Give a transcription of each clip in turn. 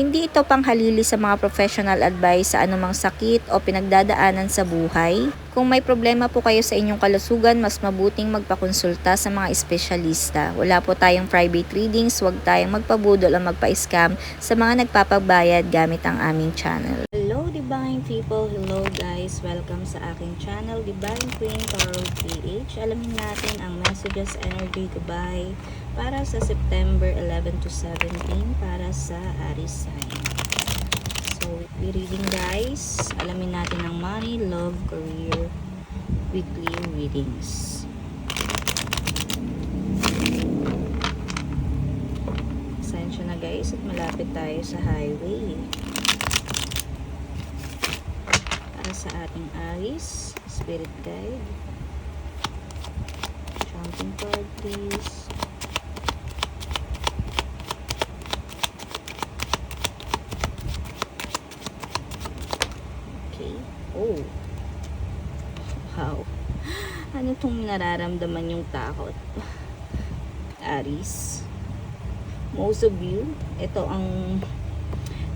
Hindi ito panghalili sa mga professional advice sa anumang sakit o pinagdadaanan sa buhay. Kung may problema po kayo sa inyong kalusugan, mas mabuting magpakonsulta sa mga espesyalista. Wala po tayong private readings, huwag tayong magpabudol o magpa-scam sa mga nagpapagbayad gamit ang aming channel. Divine People! Hello guys! Welcome sa aking channel, Divine Queen Tarot PH. Alamin natin ang messages, energy, goodbye para sa September 11 to 17 para sa Aries sign. So, weekly reading guys. Alamin natin ang money, love, career, weekly readings. Pasensya na guys at malapit tayo sa highway. Para sa ating Aries, Spirit Guide. Jumping card please. Okay. Oh. Wow. Ano tong nararamdaman yung takot? Aris. Most of you, ito ang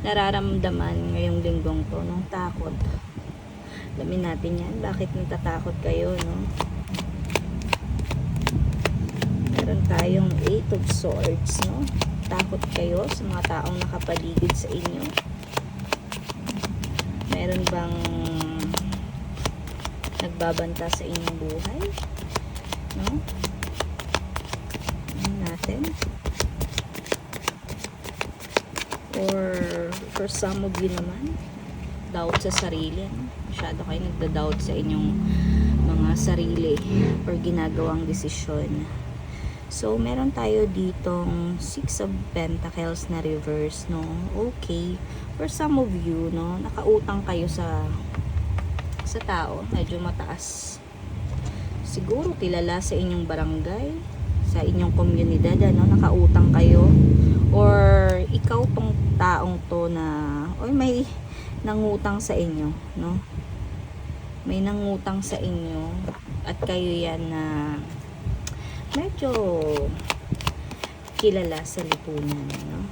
nararamdaman ngayong linggong to, ng takot. Alamin natin yan. Bakit natatakot kayo, no? Meron tayong Eight of Swords, no? Takot kayo sa mga taong nakapaligid sa inyo meron bang nagbabanta sa inyong buhay? No? Ano natin? Or for some of you naman, doubt sa sarili. No? Masyado kayo nagda-doubt sa inyong mga sarili or ginagawang desisyon. So, meron tayo ditong Six of Pentacles na reverse, no? Okay. For some of you, no, nakautang kayo sa sa tao, medyo mataas. Siguro kilala sa inyong barangay, sa inyong komunidad, ano, nakautang kayo. Or ikaw tong taong to na, or may nangutang sa inyo, no? May nangutang sa inyo at kayo yan na medyo kilala sa lipunan, no?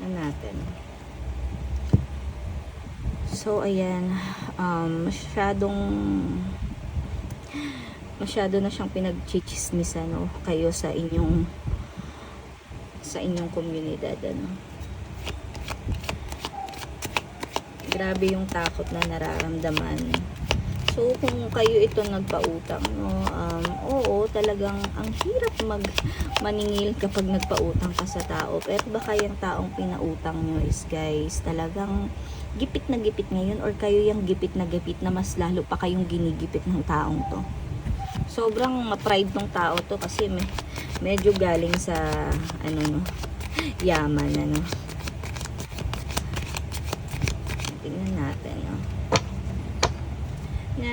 Ano natin? So, ayan, um, masyadong masyado na siyang pinagchichismisan, no? Kayo sa inyong sa inyong komunidad, ano? Grabe yung takot na nararamdaman So, kung kayo ito nagpautang, no, um, oo, talagang ang hirap mag maningil kapag nagpautang ka sa tao. Pero baka yung taong pinautang nyo is, guys, talagang gipit na gipit ngayon or kayo yung gipit na gipit na mas lalo pa kayong ginigipit ng taong to. Sobrang ma-pride ng tao to kasi may, medyo galing sa, ano, no, yaman, ano. Tingnan natin, no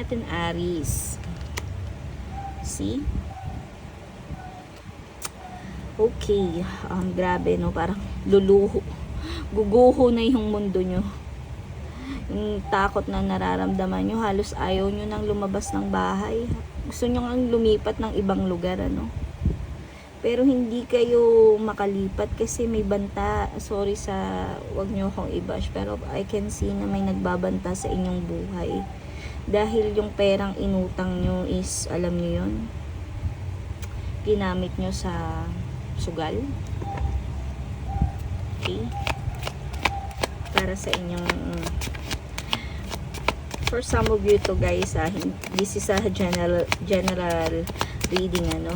natin Aries. See? Okay. Um, grabe, no? Parang luluho. Guguho na yung mundo nyo. Yung takot na nararamdaman nyo, halos ayaw nyo nang lumabas ng bahay. Gusto nyo nang lumipat ng ibang lugar, ano? Pero hindi kayo makalipat kasi may banta. Sorry sa, wag nyo akong i-bash. Pero I can see na may nagbabanta sa inyong buhay dahil yung perang inutang nyo is, alam nyo yun, ginamit nyo sa sugal. Okay? Para sa inyong, for some of you to guys, ah, this is a general, general reading, ano.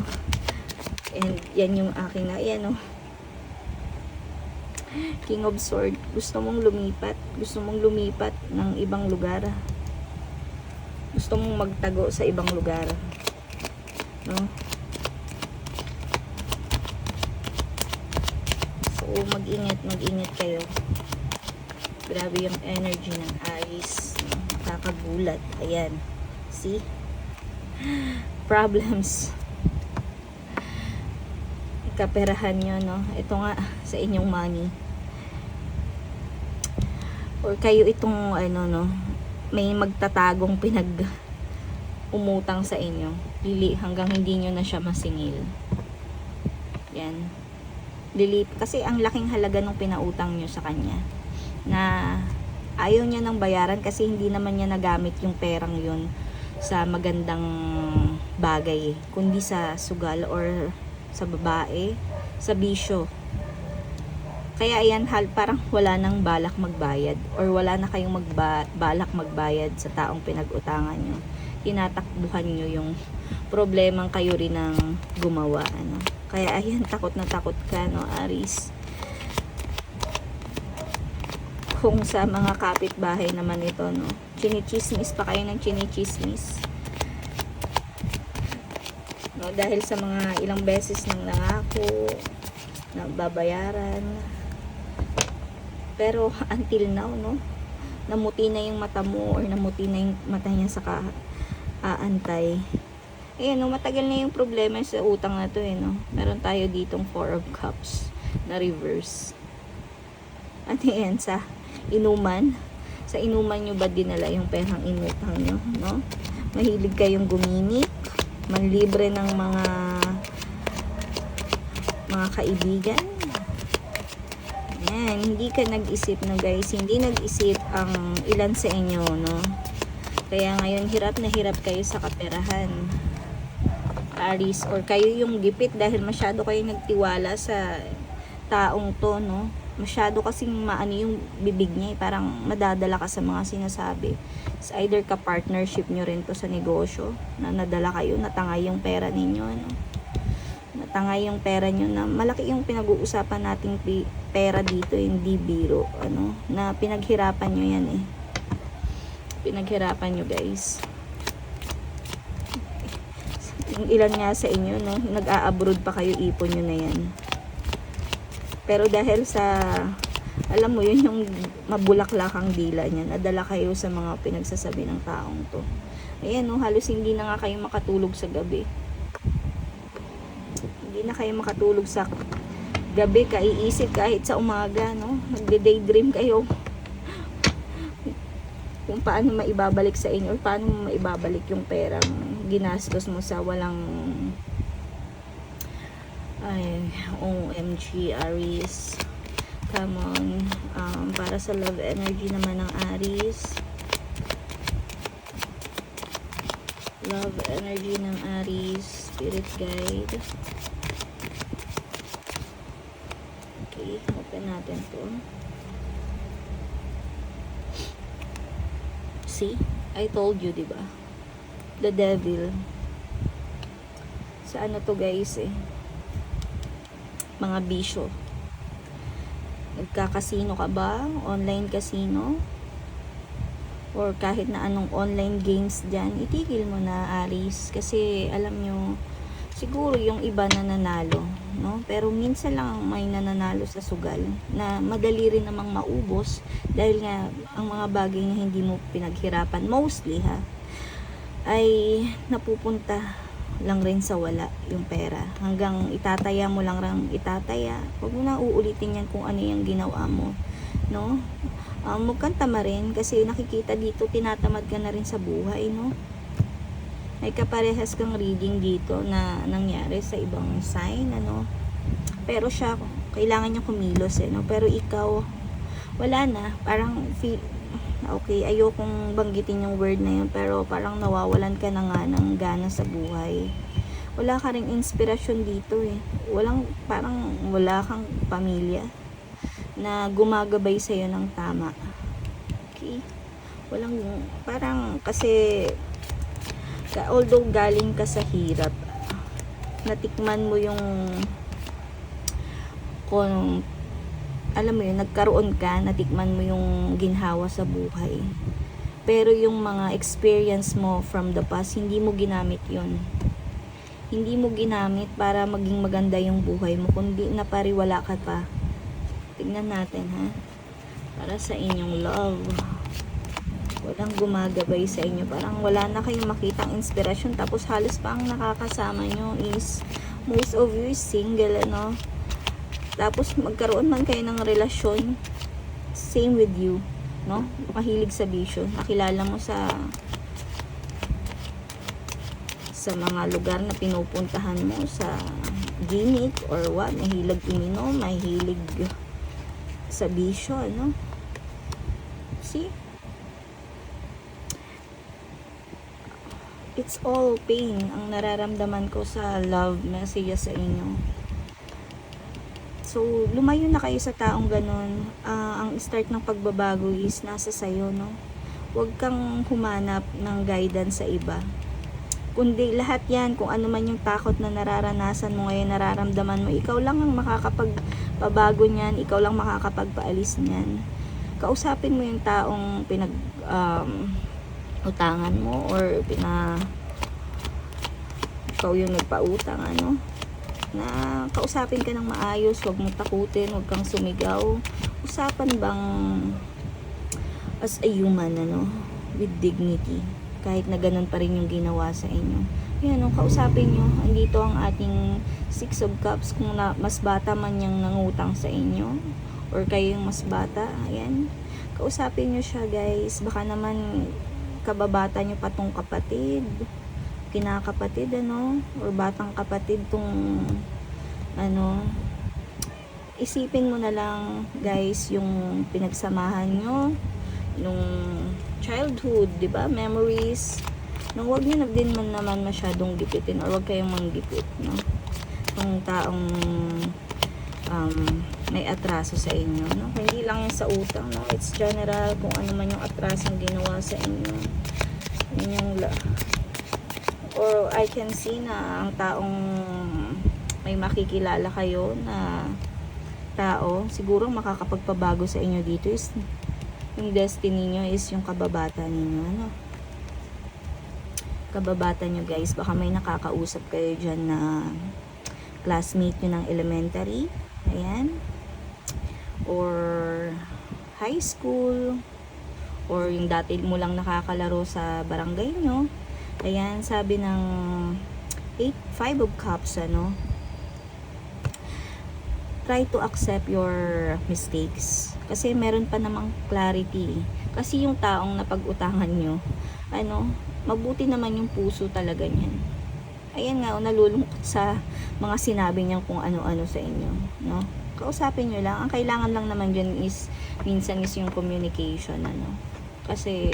And yan yung aking na, yan, oh. King of Sword Gusto mong lumipat. Gusto mong lumipat ng ibang lugar. Gusto mong magtago sa ibang lugar. No? So, mag-ingat, mag-ingat kayo. Grabe yung energy ng Aries. Nakakagulat. Ayan. See? Problems. Kaperahan nyo, no? Ito nga, sa inyong money. Or kayo itong, ano, no? May magtatagong pinag umutang sa inyo. Lili, hanggang hindi nyo na siya masingil. Yan. Lili, kasi ang laking halaga nung pinautang nyo sa kanya. Na ayaw niya ng bayaran kasi hindi naman niya nagamit yung perang yun sa magandang bagay, kundi sa sugal or sa babae, sa bisyo. Kaya ayan, hal, parang wala nang balak magbayad or wala na kayong magba, balak magbayad sa taong pinag-utangan nyo. Tinatakbuhan nyo yung problemang kayo rin ang gumawa. Ano. Kaya ayan, takot na takot ka, no, Aris. Kung sa mga kapitbahay naman ito, no, chinichismis pa kayo ng chinichismis. No, dahil sa mga ilang beses nang nangako, na babayaran. Pero until now, no, namuti na yung mata mo or namuti na yung mata niya sa ka aantay. Ayan, no, matagal na yung problema sa utang na to, eh, no. Meron tayo ditong four of cups na reverse. Ano yan, sa inuman? Sa inuman nyo ba dinala yung perang inutang nyo, no? Mahilig kayong gumimik, manlibre ng mga mga kaibigan. Yan, hindi ka nag-isip no guys, hindi nag-isip ang ilan sa inyo, no? Kaya ngayon hirap na hirap kayo sa kaperahan. Aris, or kayo yung gipit dahil masyado kayo nagtiwala sa taong to, no? Masyado kasing maano yung bibig niya, eh, parang madadala ka sa mga sinasabi. It's either ka-partnership nyo rin to sa negosyo, na nadala kayo, natangay yung pera ninyo, ano? Natangay yung pera nyo na malaki yung pinag-uusapan nating pera dito, hindi biro, ano? Na pinaghirapan nyo yan, eh. Pinaghirapan nyo, guys yung ilan nga sa inyo, no, nag-a-abroad pa kayo, ipon nyo na yan. Pero dahil sa, alam mo yun, yung mabulaklakang dila niya, nadala kayo sa mga pinagsasabi ng taong to. Ayan, no, halos hindi na nga kayo makatulog sa gabi. Na kayo makatulog sa gabi, kaiisip kahit sa umaga, no, nagde-daydream kayo. Kung paano maibabalik sa inyo or paano maibabalik yung perang ginastos mo sa walang ay OMG Aries come on. Um, para sa love energy naman ng Aries love energy ng Aries spirit guide okay open natin to See? I told you, di ba? The devil. Sa ano to guys eh? Mga bisyo. Nagkakasino ka ba? Online casino? Or kahit na anong online games dyan, itigil mo na, Aris. Kasi alam nyo, siguro yung iba nananalo, no? Pero minsan lang may nananalo sa sugal na madali rin namang maubos dahil nga ang mga bagay na hindi mo pinaghirapan mostly ha ay napupunta lang rin sa wala yung pera. Hanggang itataya mo lang lang itataya. Huwag mo na uulitin yan kung ano yung ginawa mo no? Um, huwag kang tamarin kasi nakikita dito tinatamad ka na rin sa buhay no may kaparehas kang reading dito na nangyari sa ibang sign, ano. Pero siya, kailangan niya kumilos, eh, no? Pero ikaw, wala na. Parang, feel, okay, ayokong banggitin yung word na yun, pero parang nawawalan ka na nga ng gana sa buhay. Wala ka ring inspirasyon dito, eh. Walang, parang, wala kang pamilya na gumagabay sa'yo ng tama. Okay? Walang, parang, kasi, ka- although galing ka sa hirap natikman mo yung kung alam mo yun, nagkaroon ka, natikman mo yung ginhawa sa buhay. Pero yung mga experience mo from the past, hindi mo ginamit yun. Hindi mo ginamit para maging maganda yung buhay mo, kundi napariwala ka pa. Tignan natin ha. Para sa inyong love. Walang gumagabay sa inyo. Parang wala na kayong makitang inspirasyon. Tapos halos pa ang nakakasama nyo is most of you is single, ano. Tapos magkaroon man kayo ng relasyon, same with you, no? Mahilig sa bisyo. Nakilala mo sa sa mga lugar na pinupuntahan mo sa gimmick or what, mahilig uminom, mahilig sa bisyo, ano? See? It's all pain ang nararamdaman ko sa love messages sa inyo. So, lumayo na kayo sa taong ganun. Ah, ang start ng pagbabago is nasa sayo, no? Huwag kang humanap ng guidance sa iba. Kundi lahat yan, kung ano man yung takot na nararanasan mo ngayon, nararamdaman mo, ikaw lang ang makakapagpabago niyan, ikaw lang makakapagpaalis niyan. Kausapin mo yung taong pinag um, utangan mo or pina ikaw yung nagpautang ano na kausapin ka ng maayos, huwag mo takutin, huwag kang sumigaw. Usapan bang as a human, ano, with dignity. Kahit na ganun pa rin yung ginawa sa inyo. Yan, no, kausapin nyo. Andito ang ating Six of Cups. Kung na, mas bata man yung nangutang sa inyo, or kayo yung mas bata, ayan. Kausapin nyo siya, guys. Baka naman kababata nyo pa tong kapatid. Kinakapatid ano? Or batang kapatid tong ano? Isipin mo na lang guys yung pinagsamahan nyo nung childhood di ba? Memories. Nung wag nyo na din man naman masyadong gipitin or wag kayong manggipit no? Kung taong um, may atraso sa inyo no? Hindi lang sa utang no? It's general kung ano man yung atrasong ginawa sa inyo. La or I can see na ang taong may makikilala kayo na tao, siguro makakapagpabago sa inyo dito is yung destiny nyo is yung kababata ninyo, ano? Kababata nyo guys, baka may nakakausap kayo dyan na classmate nyo ng elementary, ayan, or high school, or yung dati mo lang nakakalaro sa barangay nyo, ayan, sabi ng 8, 5 of cups, ano, try to accept your mistakes. Kasi meron pa namang clarity. Kasi yung taong napag-utangan nyo, ano, mabuti naman yung puso talaga niyan. Ayan nga, oh, nalulungkot sa mga sinabi niyan kung ano-ano sa inyo. No? Kausapin nyo lang. Ang kailangan lang naman dyan is, minsan is yung communication. Ano? Kasi,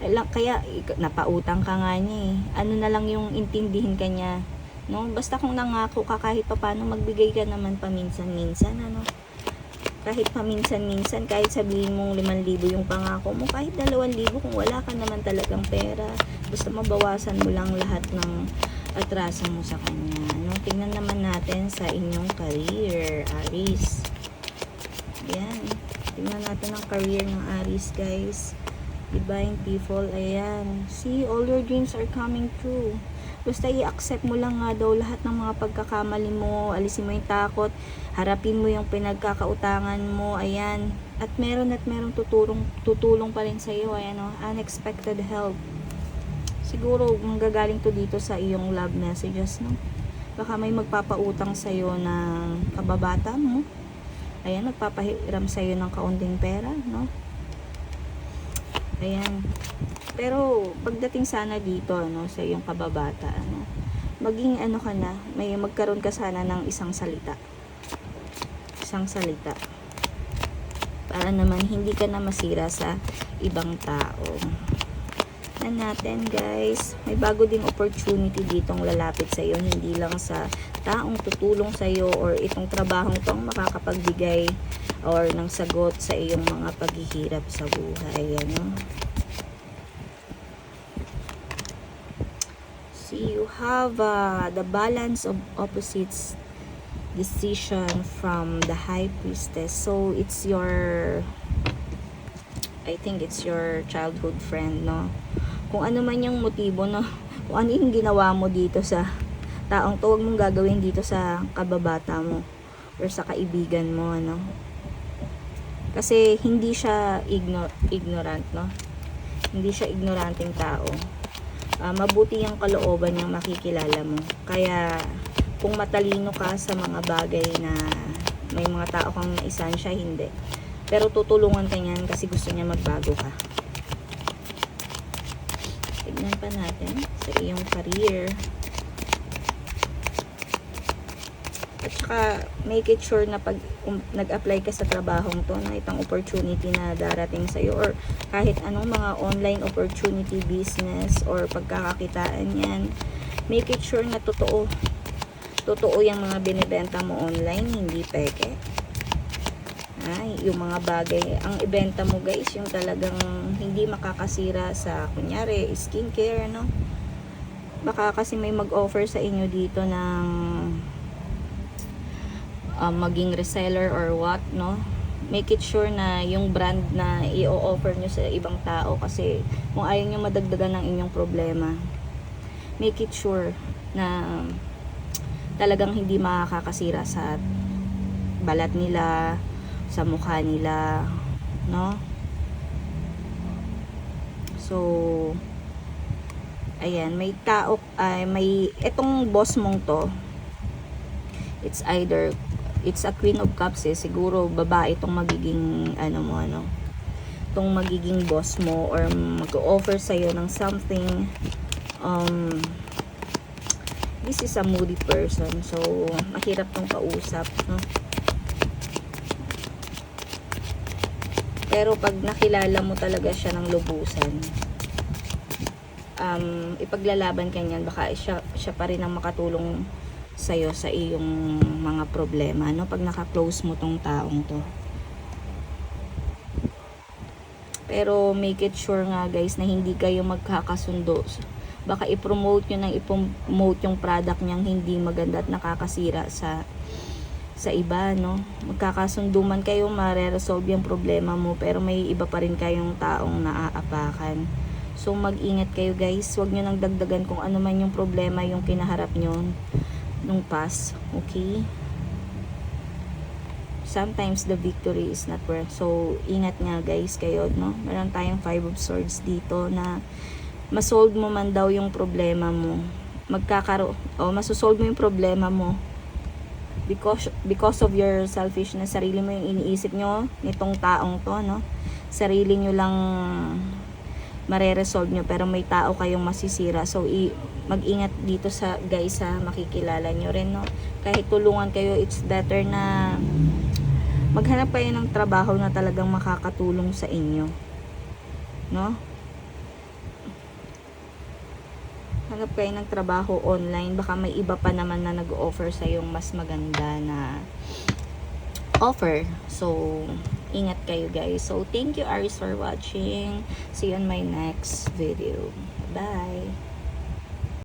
lang, kaya napautang ka nga niya eh. Ano na lang yung intindihin ka niya no basta kung nangako ka kahit pa paano magbigay ka naman paminsan-minsan ano kahit paminsan-minsan kahit sabihin mong 5,000 yung pangako mo kahit 2,000 kung wala ka naman talagang pera basta mabawasan mo lang lahat ng atraso mo sa kanya no? Tingnan naman natin sa inyong career Aris. Yan tingnan natin ang career ng Aris guys. Divine people ayan. See all your dreams are coming true. Basta i-accept mo lang nga daw lahat ng mga pagkakamali mo, alisin mo yung takot, harapin mo yung pinagkakautangan mo, ayan. At meron at meron tutulong, tutulong pa rin sa iyo, ayan o, unexpected help. Siguro manggagaling to dito sa iyong love messages, no? Baka may magpapautang sa iyo na kababata mo. Ayan, magpapahiram sa iyo ng kaunting pera, no? Ayan. Pero pagdating sana dito ano sa iyong kababata ano, maging ano ka na, may magkaroon ka sana ng isang salita. Isang salita. Para naman hindi ka na masira sa ibang tao. Na natin guys, may bago ding opportunity ditong lalapit sa iyo, hindi lang sa taong tutulong sa iyo or itong trabahong tong makakapagbigay or ng sagot sa iyong mga paghihirap sa buhay, ano? See, you have uh, the balance of opposites decision from the high priestess. So, it's your I think it's your childhood friend, no? Kung ano man yung motibo, no? Kung ano yung ginawa mo dito sa taong to, huwag mong gagawin dito sa kababata mo or sa kaibigan mo, ano? Kasi hindi siya igno- ignorant, no? Hindi siya ignoranteng tao. Ah, mabuti yung kalooban niyang makikilala mo. Kaya, kung matalino ka sa mga bagay na may mga tao kang naisan siya, hindi. Pero tutulungan ka niyan kasi gusto niya magbago ka. Tignan pa natin sa iyong career. At saka, make it sure na pag um, nag-apply ka sa trabahong to, na itang opportunity na darating sa'yo or kahit anong mga online opportunity, business, or pagkakakitaan yan, make it sure na totoo. Totoo yung mga binibenta mo online, hindi peke. Ay, yung mga bagay, ang ibenta mo guys, yung talagang hindi makakasira sa, kunyari, skincare, no? Baka kasi may mag-offer sa inyo dito ng um, maging reseller or what, no? Make it sure na yung brand na i-offer nyo sa ibang tao kasi kung ayaw nyo madagdagan ng inyong problema, make it sure na talagang hindi makakasira sa balat nila, sa mukha nila, no? So, ayan, may tao, ay may, etong boss mong to, it's either, it's a queen of cups eh, siguro babae itong magiging, ano mo, ano, itong magiging boss mo, or mag-offer sa'yo ng something, um, this is a moody person, so, mahirap tong kausap, no? Pero pag nakilala mo talaga siya ng lubusan, um, ipaglalaban ka niyan, baka siya, siya pa rin ang makatulong sa'yo sa iyong mga problema, no? Pag naka-close mo tong taong to. Pero make it sure nga guys na hindi kayo magkakasundo. Baka i-promote nyo nang i-promote yung product niyang hindi maganda at nakakasira sa sa iba, no? Magkakasundo man kayo, mare-resolve yung problema mo, pero may iba pa rin kayong taong naaapakan. So, mag-ingat kayo guys. Huwag nyo nang dagdagan kung ano man yung problema yung kinaharap nyo nung past. Okay? Sometimes the victory is not worth. So, ingat nga guys kayo, no? Meron tayong five of swords dito na masolve mo man daw yung problema mo. Magkakaro o masosolve mo yung problema mo because because of your selfishness sarili mo yung iniisip nyo nitong taong to no? Sarili nyo lang mare-resolve nyo pero may tao kayong masisira. So i mag-ingat dito sa guys sa makikilala nyo rin no? Kahit tulungan kayo it's better na maghanap kayo ng trabaho na talagang makakatulong sa inyo. No hanap kayo ng trabaho online, baka may iba pa naman na nag-offer sa yung mas maganda na offer. So, ingat kayo guys. So, thank you Aris for watching. See you on my next video. Bye!